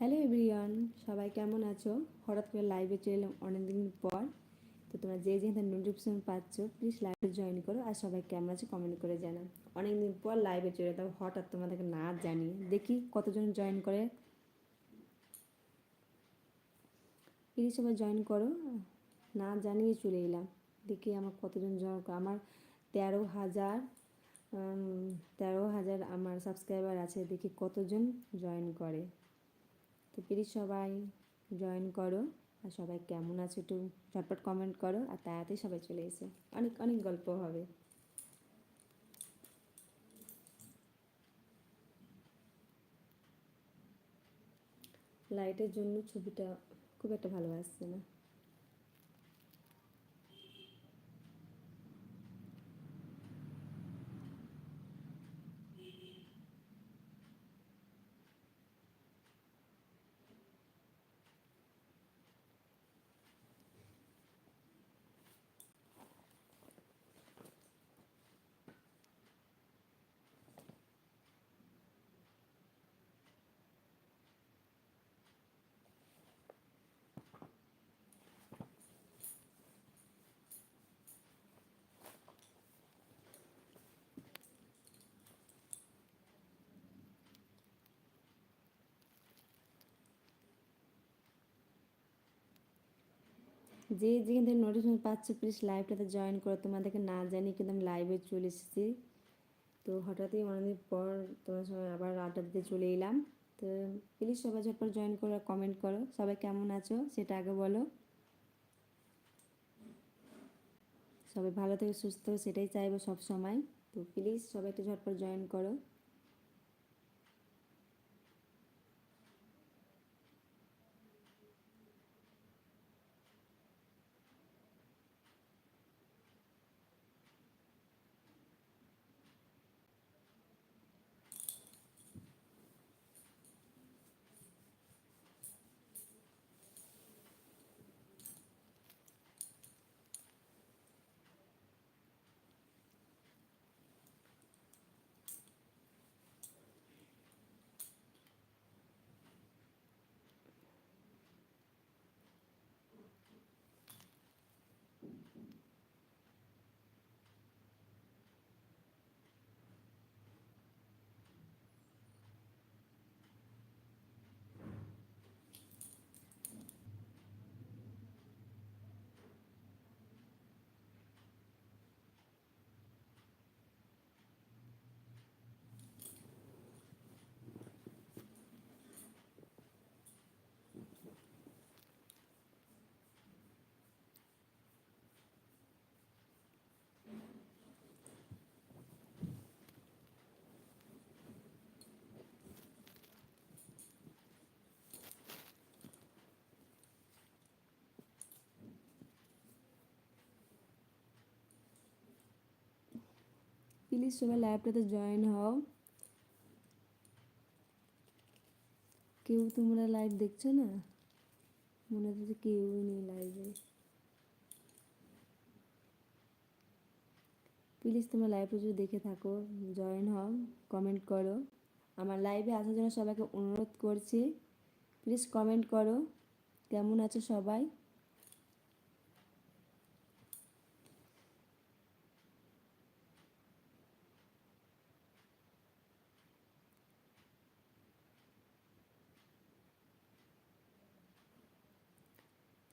Hello everyone, সবাই কেমন আছো? হঠাৎ করে লাইভে চলে এলাম অনেকদিন পর। তো তোমরা যে যেহেতু নোটিফিকেশন পাচ্ছ প্লিজ লাইভে জয়েন করো আর সবাই কেমন আছে কমেন্ট করে জানাও। অনেকদিন পর লাইভে চলে এলাম, হঠাৎ তোমাদেরকে না জানিয়ে। দেখি কতজন জয়েন করে। প্লিজ সবাই জয়েন করো। না জানিয়ে চলে এলাম। দেখি আমার কতজন জয়েন আমার তেরো হাজার তেরো হাজার আমার সাবস্ক্রাইবার আছে। দেখি কতজন জয়েন করে। তো প্লিজ সবাই জয়েন করো। আর সবাই কেমন আছে একটু ঝটপট কমেন্ট করো। আর তাড়াতাড়ি সবাই চলে এসো। অনেক অনেক গল্প হবে। লাইটের জন্য ছবিটা খুব একটা ভালো আসছে না। যে যেখান থেকে নোটিফিকেশন পাচ্ছ প্লিজ লাইভটাতে জয়েন করো। তোমাদেরকে না জানি কিন্তু আমি লাইভে চলে এসেছি। তো হঠাৎই অনেকদিন পর তোমার সঙ্গে আবার আড্ডা দিতে চলে এলাম। তো প্লিজ সবাই ঝটপট জয়েন করো কমেন্ট করো। সবাই কেমন আছো, সেটা আগে বলো। সবাই ভালো থেকে, সুস্থ সেটাই চাইব সব সময় তো প্লিজ সবাই একটু ঝটপট জয়েন করো। প্লিজ সবাই লাইভটাতে জয়েন হও। কেউ তোমরা লাইভ দেখছ না? মনে হচ্ছে কেউই নেই লাইভে। প্লিজ তোমরা লাইভটা যদি দেখে থাকো, জয়েন হও, কমেন্ট করো। আমার লাইভে আসার জন্য সবাইকে অনুরোধ করছি। প্লিজ কমেন্ট করো। কেমন আছো সবাই?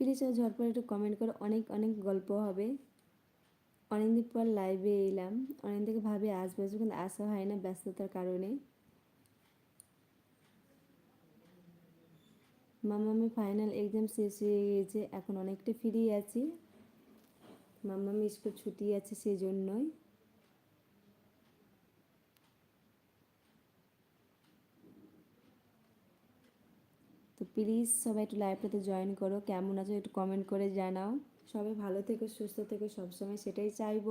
প্লিজ ঝটপট একটু কমেন্ট করো। অনেক অনেক গল্প হবে। অনেকদিন পর লাইভে এলাম। অনেক থেকে ভাবে আসবে আসবে কিন্তু আসা হয় না ব্যস্ততার কারণে। মামামি ফাইনাল এক্সাম শেষ হয়ে গিয়েছে এখন অনেকটা ফ্রি আছি। মামামি স্কুল ছুটি আছে সেই জন্যই প্লিজ সবাই একটু লাইভটাতে জয়েন করো। কেমন আছো একটু কমেন্ট করে জানাও। সবাই ভালো থেকো, সুস্থ থেকো, সবসময় সেটাই চাইব।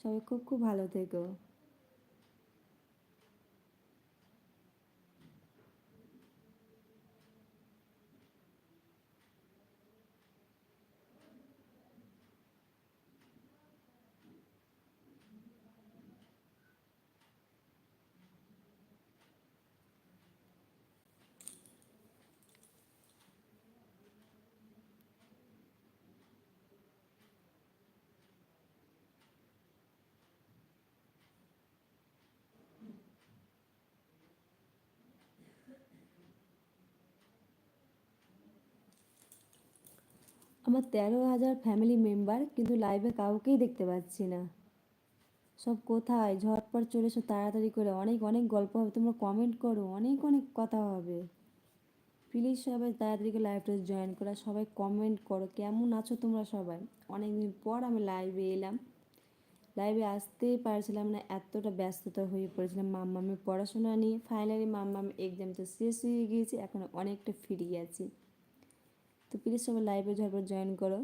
সবাই খুব খুব ভালো থেকো। আমার তেরো হাজার ফ্যামিলি মেম্বার কিন্তু লাইভে কাউকেই দেখতে পাচ্ছি না। সব কোথায়? ঝটপট চলে এসো তাড়াতাড়ি করে। অনেক অনেক গল্প হবে। তোমরা কমেন্ট করো। অনেক অনেক কথা হবে। প্লিজ সবাই তাড়াতাড়ি করে লাইভটা জয়েন করা। সবাই কমেন্ট করো। কেমন আছো তোমরা সবাই? অনেক দিন পর আমি লাইভে এলাম। লাইভে আসতেই পারছিলাম না। এতটা ব্যস্ততা হয়ে পড়েছিলাম। মাম্মামের পড়াশোনা নিয়ে। ফাইনালি মাম্মাম এক্সাম তো শেষ হয়ে গিয়েছে। এখন অনেকটা ফ্রি আছি। তো প্লিজ সবাই লাইভে ঝটপট জয়েন করো।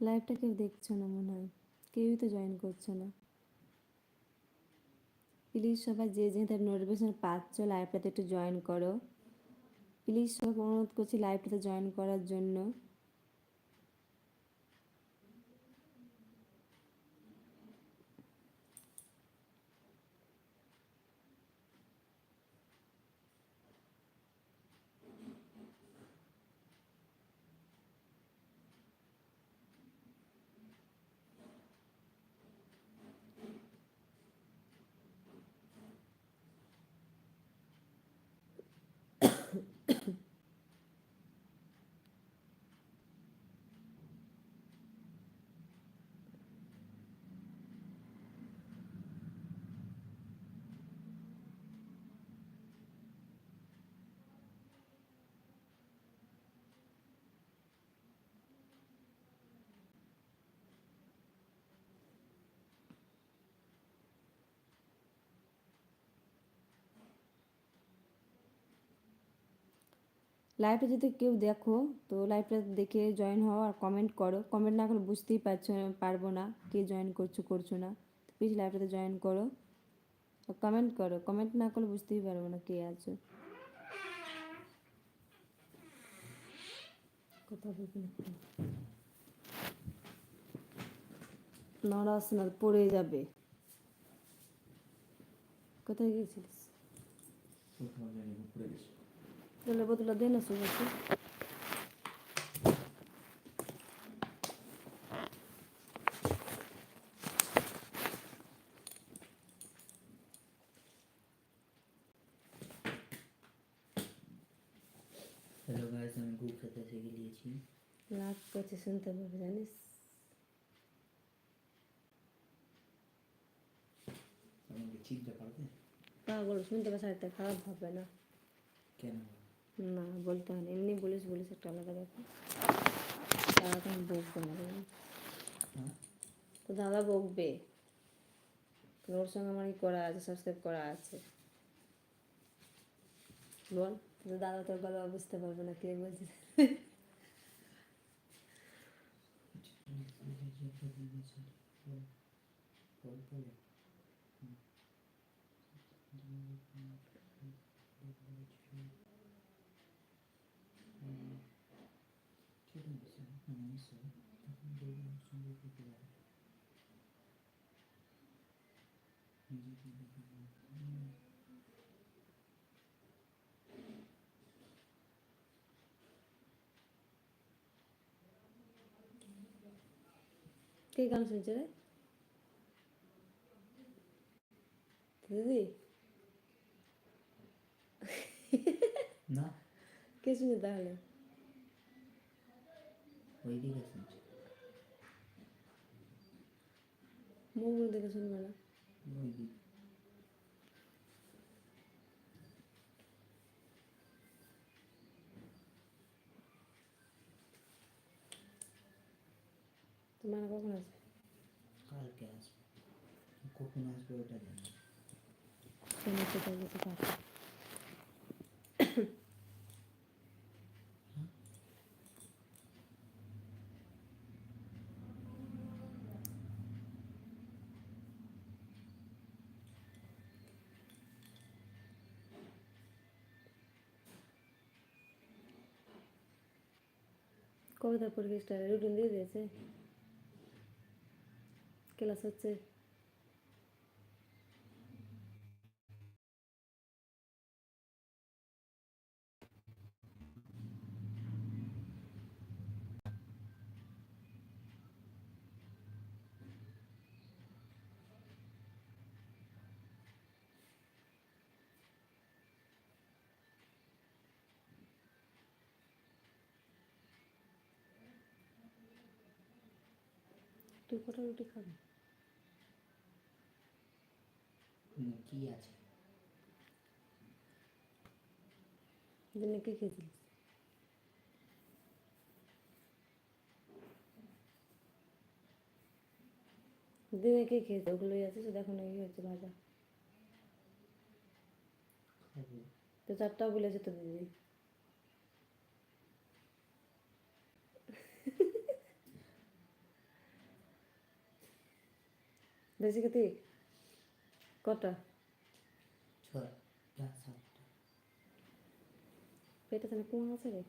লাইভটা কেউ দেখছ না মনে হয়? কেউই তো জয়েন করছে না। প্লিজ সবাই যে যে তার নোটিফিকেশন পাচ্ছ লাইভটাতে একটু জয়েন করো। প্লিজ সবাই অনুরোধ করছি লাইভটাতে জয়েন করার জন্য। লাইভটা যদি কেউ দেখো তো লাইভটা দেখে জয়েন হও আর কমেন্ট করো। কমেন্ট না করলে বুঝতেই পারছ পারব না কে জয়েন করছ করছ না। তো প্লিজ লাইভটাতে জয়েন করো কমেন্ট করো। কমেন্ট না করলে বুঝতেই পারব না কে আছো। কথা নড়াস না। পড়ে যাবে। কোথায় গিয়েছিলিস? তাহলে বোতলটা দে না সুগারকে হ্যালো গাইস আমি গ্রুপ সাথে থেকে নিয়েছি লাভ করছে শুনতে পাবে জানিস আমাকে চিনতে পারবে পাগল শুনতে পাবে খারাপ ভাববে না কেন না বলতে হয় এমনি বলিস বলিস একটা আলাদা ব্যাপার। দাদা তুমি বকবে না তো দাদা বকবে। ওর সঙ্গে আমার কি করা আছে সাবস্ক্রাইব করা আছে। বল তো দাদা তোর ভালো বুঝতে পারবে না কে বলছে। Thank you. কে গান শুনছে রে? দিদি? না। কে শুনছে তাহলে? ওই দিকে শুনছি। মুখগুলো দেখে শুনবে না। ওই দিকে তোমার কখন আসবে কালকে আসবে কখন আসবে ওটা জানি না। তোমার তো তাই কিছু পাবে কবিতার পরীক্ষা রুটিন দিয়ে দিয়েছে ক্লাস হচ্ছে তুই কটা রুটি খাবি? কি আছে? দিনে কে খেয়েছিলিস? দিনে কে খেয়েছে ওগুলোই আছে শুধু এখন ওই হচ্ছে ভাজা। তো চারটাও বলেছে তো দিদি। বেশি খেতে? কটা? পেটে তাহলে কোন আছে রে?